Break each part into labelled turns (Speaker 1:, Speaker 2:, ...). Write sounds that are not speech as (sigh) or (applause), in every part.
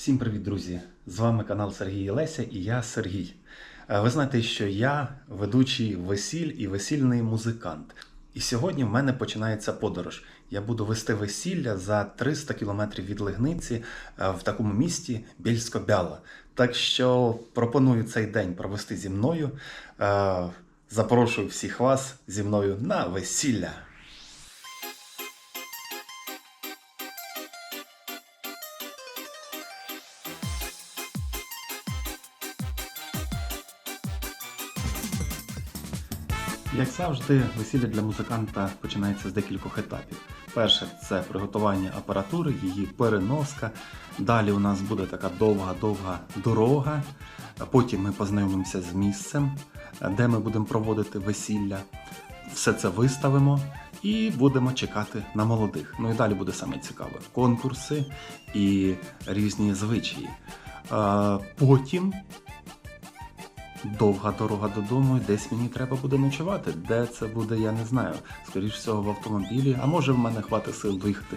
Speaker 1: Всім привіт, друзі! З вами канал Сергій і Леся і я Сергій. Е, Ви знаєте, що я ведучий весіль і весільний музикант. І сьогодні в мене починається подорож. Я буду вести весілля за 300 кілометрів від Лигниці е, в такому місті Більсько-Бяла. Так що пропоную цей день провести зі мною. Е, Запрошую всіх вас зі мною на весілля. Як завжди, весілля для музиканта починається з декількох етапів. Перше це приготування апаратури, її переноска. Далі у нас буде така довга-довга дорога. Потім ми познайомимося з місцем, де ми будемо проводити весілля. Все це виставимо і будемо чекати на молодих. Ну і далі буде саме цікаве: конкурси і різні звичаї. Потім довга дорога додому, і десь мені треба буде ночувати. Де це буде, я не знаю. Скоріш всього, в автомобілі, а може в мене хватить сил доїхати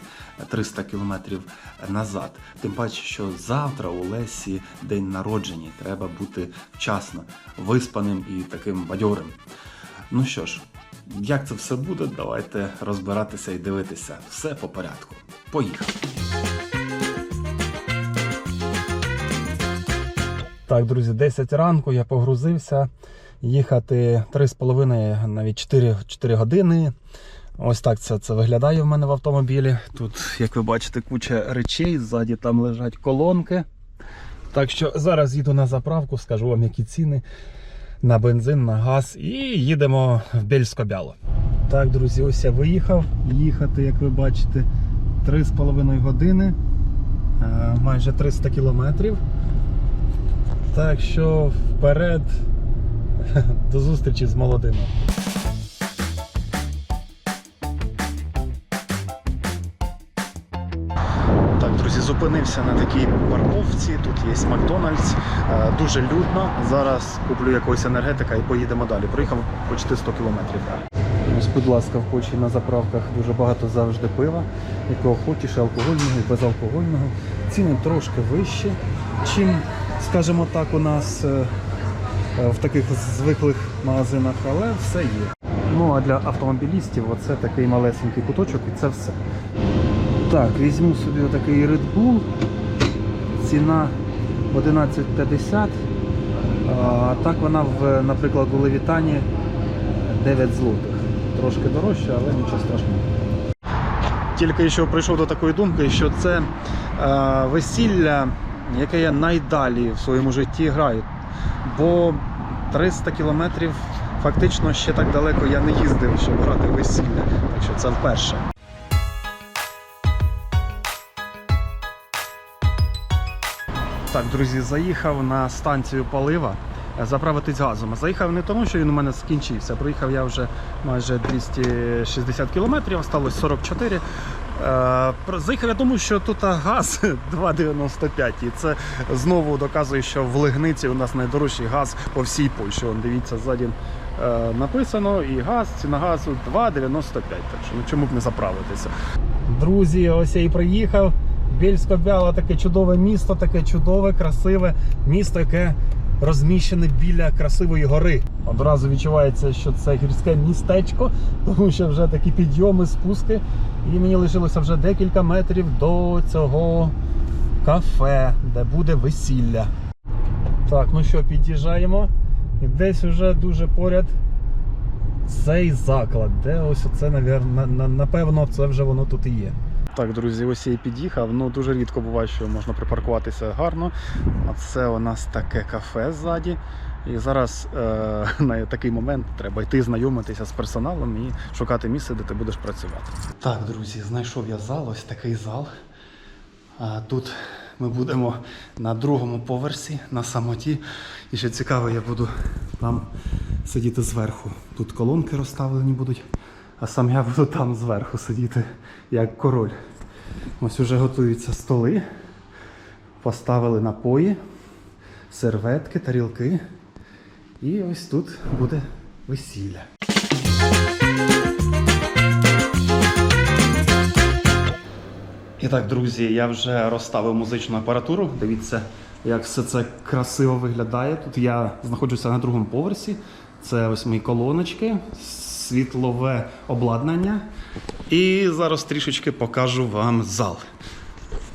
Speaker 1: 300 кілометрів назад. Тим паче, що завтра у Лесі день народження, треба бути вчасно, виспаним і таким бадьорим. Ну що ж, як це все буде, давайте розбиратися і дивитися. Все по порядку. Поїхали! Так, друзі, 10 ранку я погрузився. Їхати 3,5, навіть 4, 4 години. Ось так це, це виглядає в мене в автомобілі. Тут, як ви бачите, куча речей, ззаді там лежать колонки. Так що зараз їду на заправку, скажу вам, які ціни на бензин, на газ і їдемо в Бельсько-Бяло. Так, друзі, ось я виїхав. Їхати, як ви бачите, 3,5 години, е, майже 300 кілометрів. Так що вперед (laughs) до зустрічі з молодими. Друзі, зупинився на такій парковці. Тут є Макдональдс. Е, Дуже людно. Зараз куплю якогось енергетика і поїдемо далі. Проїхав почти 100 кілометрів. Ось, будь ласка, в Польщі на заправках дуже багато завжди пива, якого хочеш, і алкогольного і безалкогольного. Ціни трошки вищі, чим, скажімо так, у нас е, е, в таких звиклих магазинах, але все є. Ну а для автомобілістів оце такий малесенький куточок і це все. Так, візьму собі отакий Red Bull. Ціна 11,50. А так вона, в, наприклад, у Левітані 9 злотих. Трошки дорожче, але нічого страшного. Тільки що прийшов до такої думки, що це е, весілля, яке я найдалі в своєму житті граю. Бо 300 кілометрів фактично ще так далеко я не їздив, щоб грати весілля. Так що це вперше. Так, друзі, заїхав на станцію палива е, заправитись газом. Заїхав не тому, що він у мене скінчився. Проїхав я вже майже 260 кілометрів, осталось 44. Е, Заїхав я тому, що тут газ (laughs) 2,95 і це знову доказує, що в Лигниці у нас найдорожчий газ по всій Польщі. Вон, дивіться, ззаді е, написано і газ, ціна газу 2,95. Так що ну чому б не заправитися? Друзі, ось я і приїхав. Більсько-Бяла таке чудове місто, таке чудове, красиве місто, яке розміщене біля красивої гори. Одразу відчувається, що це гірське містечко, тому що вже такі підйоми, спуски. І мені лишилося вже декілька метрів до цього кафе, де буде весілля. Так, ну що, під'їжджаємо. І десь вже дуже поряд цей заклад, де ось це, напевно, це вже воно тут і є. Так, друзі, ось я і під'їхав. Ну дуже рідко буває, що можна припаркуватися гарно. А це у нас таке кафе ззаді. І зараз е, (laughs) на такий момент треба йти знайомитися з персоналом і шукати місце, де ти будеш працювати. Так, друзі, знайшов я зал, ось такий зал. А тут ми будемо на другому поверсі, на самоті. І ще цікаво, я буду там сидіти зверху. Тут колонки розставлені будуть, а сам я буду там зверху сидіти, як король. Ось уже готуються столи. Поставили напої, серветки, тарілки. І ось тут буде весілля. І так, друзі, я вже розставив музичну апаратуру. Дивіться, як все це красиво виглядає. Тут я знаходжуся на другому поверсі. Це ось мої колоночки, світлове обладнання. І зараз трішечки покажу вам зал.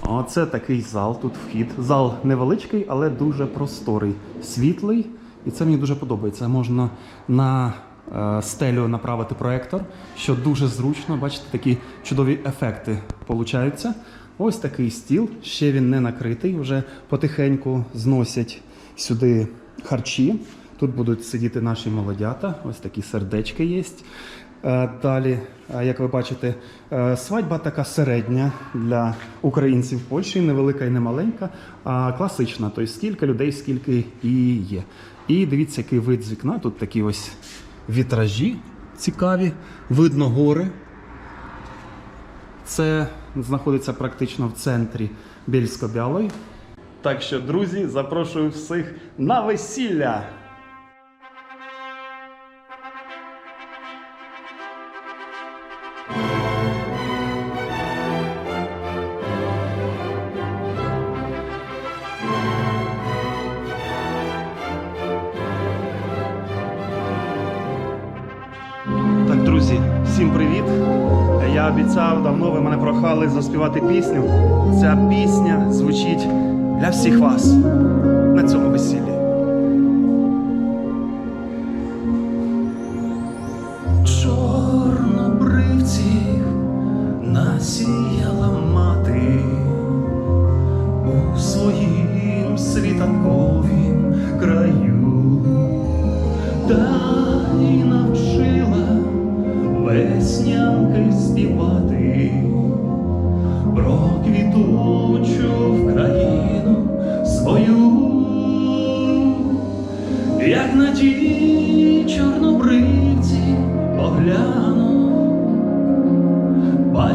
Speaker 1: Оце такий зал, тут вхід. Зал невеличкий, але дуже просторий, світлий. І це мені дуже подобається. Можна на е, стелю направити проектор, що дуже зручно. Бачите, такі чудові ефекти получаються. Ось такий стіл, ще він не накритий. Вже потихеньку зносять сюди харчі. Тут будуть сидіти наші молодята. Ось такі сердечки є. Е, Далі, е, як ви бачите, е, свадьба така середня для українців в Польщі, невелика і не маленька, а класична. Тобто скільки людей, скільки і є. І дивіться, який вид з вікна. Тут такі ось вітражі цікаві, видно гори. Це знаходиться практично в центрі Бєльсько-Бялої. Так що, друзі, запрошую всіх на весілля! Заспівати пісню. Ця пісня звучить для всіх вас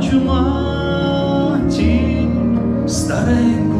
Speaker 1: бачу матір стареньку,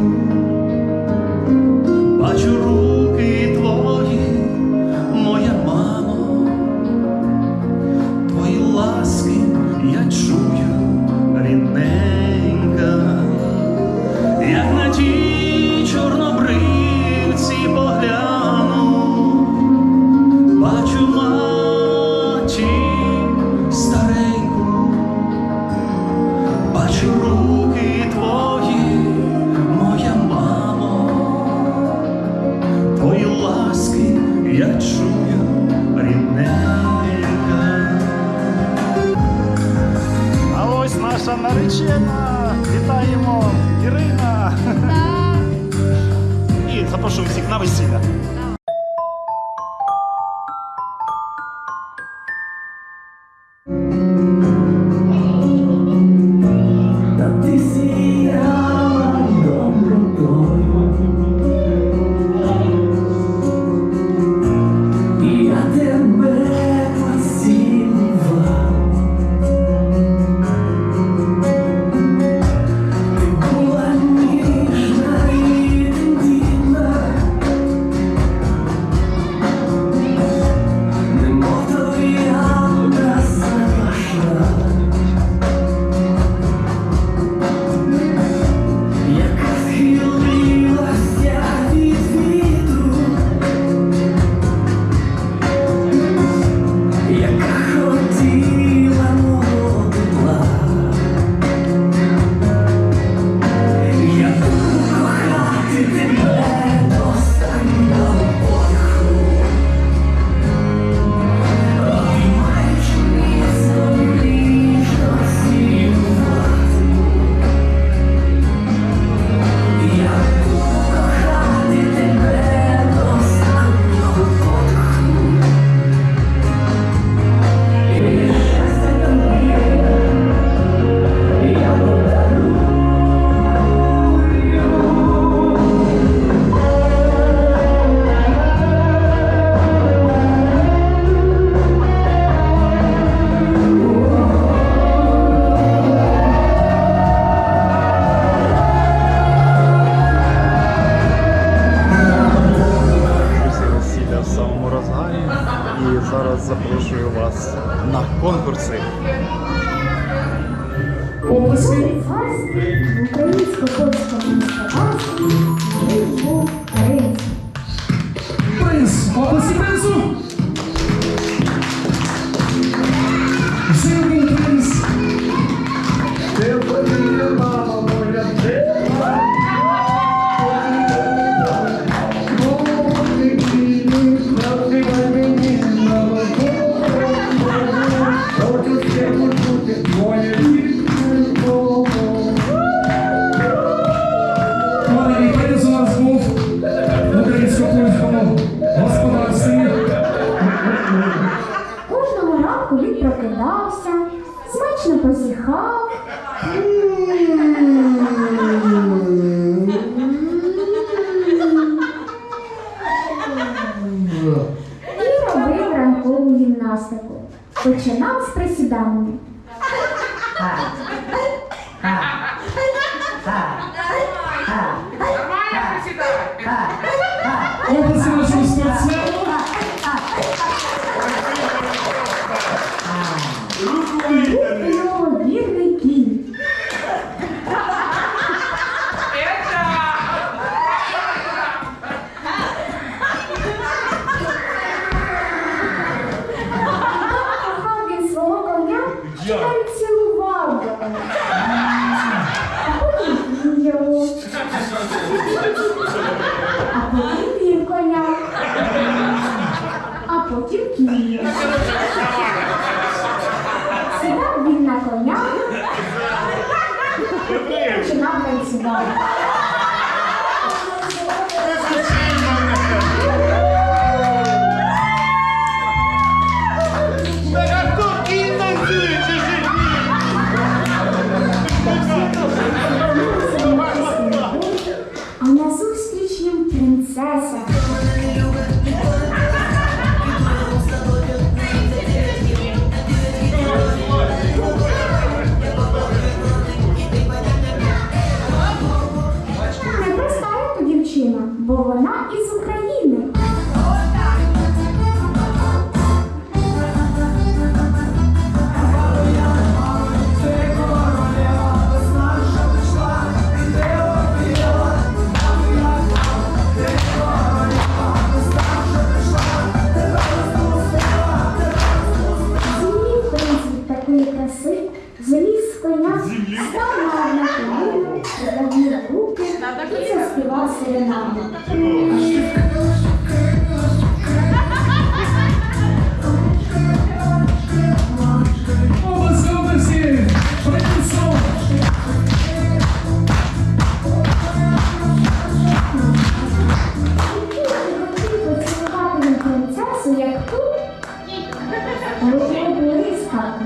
Speaker 2: розробили скати,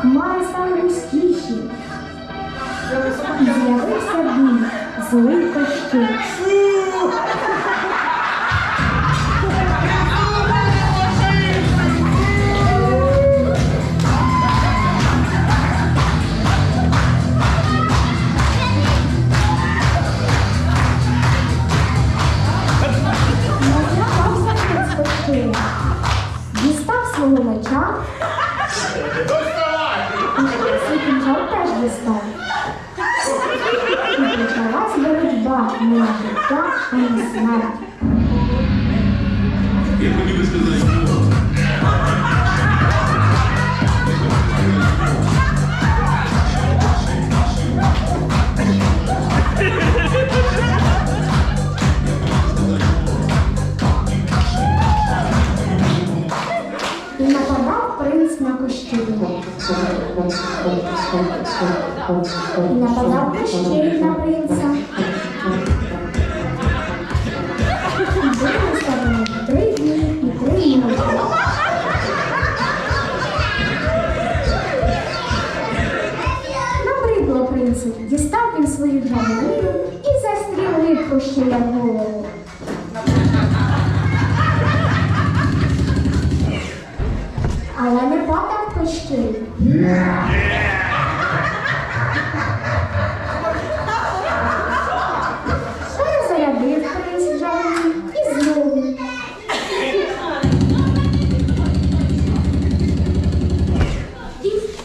Speaker 2: хмари стали густіші. З'явився біль, злий та щирий. между то и смерть.
Speaker 3: Я хотів би сказати,
Speaker 2: Нападав кущі на принца.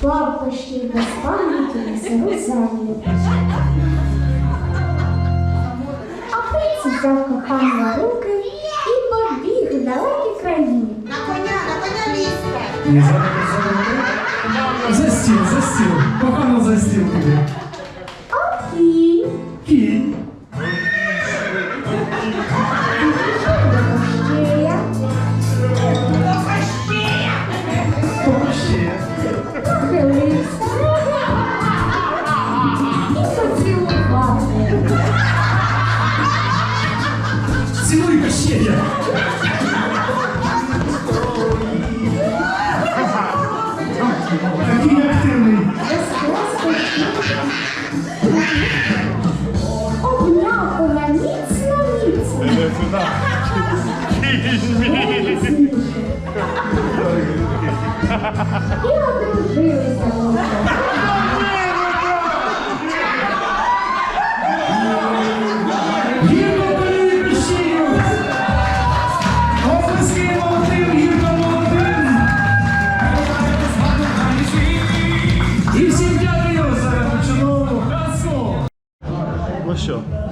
Speaker 2: папощів на спальнике сиру зайву. А принц взяв кохану на руки и побіг в далекі країни.
Speaker 4: На коня, на коня лізьте!
Speaker 5: За стіл, за стіл, кохана за стіл.
Speaker 2: А
Speaker 5: кінь? Кінь.
Speaker 1: 信任。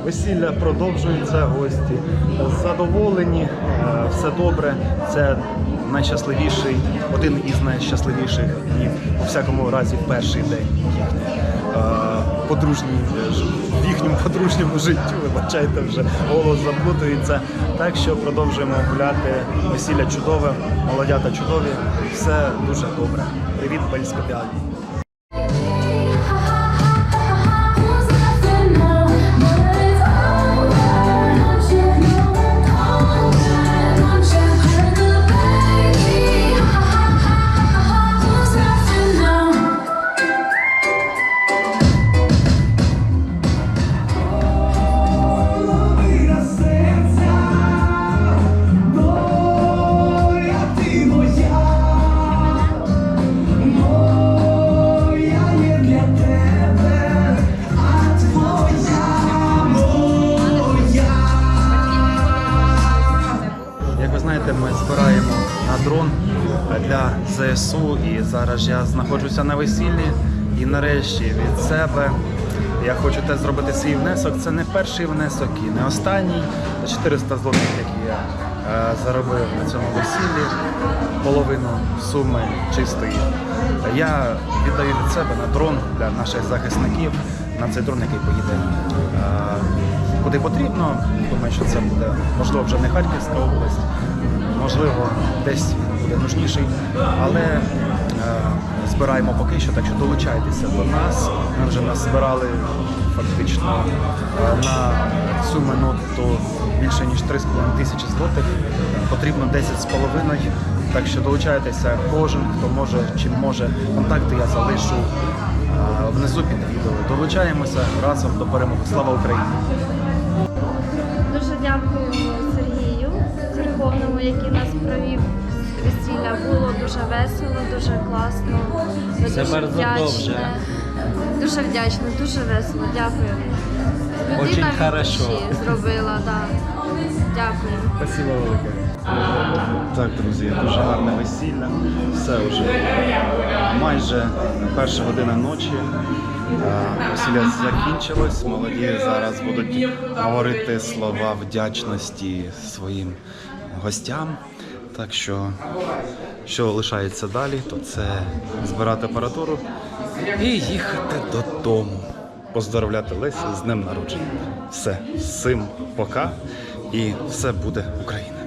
Speaker 1: Весілля продовжується, гості задоволені, е, все добре. Це найщасливіший, один із найщасливіших днів, у всякому разі, перший день е, подружній, е, в їхньому подружньому життю. Вибачайте, вже голос заплутується. Так що продовжуємо гуляти. Весілля чудове, молодята чудові, все дуже добре. Привіт, Бельськопіалі. Як ми збираємо на дрон для ЗСУ і зараз я знаходжуся на весіллі. І нарешті від себе я хочу теж зробити свій внесок. Це не перший внесок і не останній. 400 злотих, які я е, заробив на цьому весіллі, половину суми чистої. Я віддаю від себе на дрон для наших захисників, на цей дрон, який поїде е, куди потрібно. Думаю, що це буде можливо вже не Харківська область, можливо, десь буде нужніший, але е, збираємо поки що, так що долучайтеся до нас. Ми вже назбирали фактично е, на цю минуту більше ніж 3,5 тисячі злотих. Потрібно 10,5. Так що долучайтеся кожен, хто може, чим може. Контакти я залишу е, внизу під відео. Долучаємося разом до перемоги. Слава Україні!
Speaker 6: Дуже Сергію Церковному, який нас провів весілля. Було дуже весело, дуже класно. Дуже
Speaker 7: dobrze.
Speaker 6: Дуже вдячна, дуже весело. Дякую. Людина
Speaker 7: Очень хорошо.
Speaker 6: зробила, так. Дякую.
Speaker 7: Спасибо велике.
Speaker 1: Так, друзі, дуже гарне весілля. Все вже майже перша година ночі. Е, Весілля закінчилось. Молоді зараз будуть говорити слова вдячності своїм гостям. Так що, що лишається далі, то це збирати апаратуру і їхати додому. Поздоровляти Лесю з днем народження. Все, всім пока. І все буде Україна.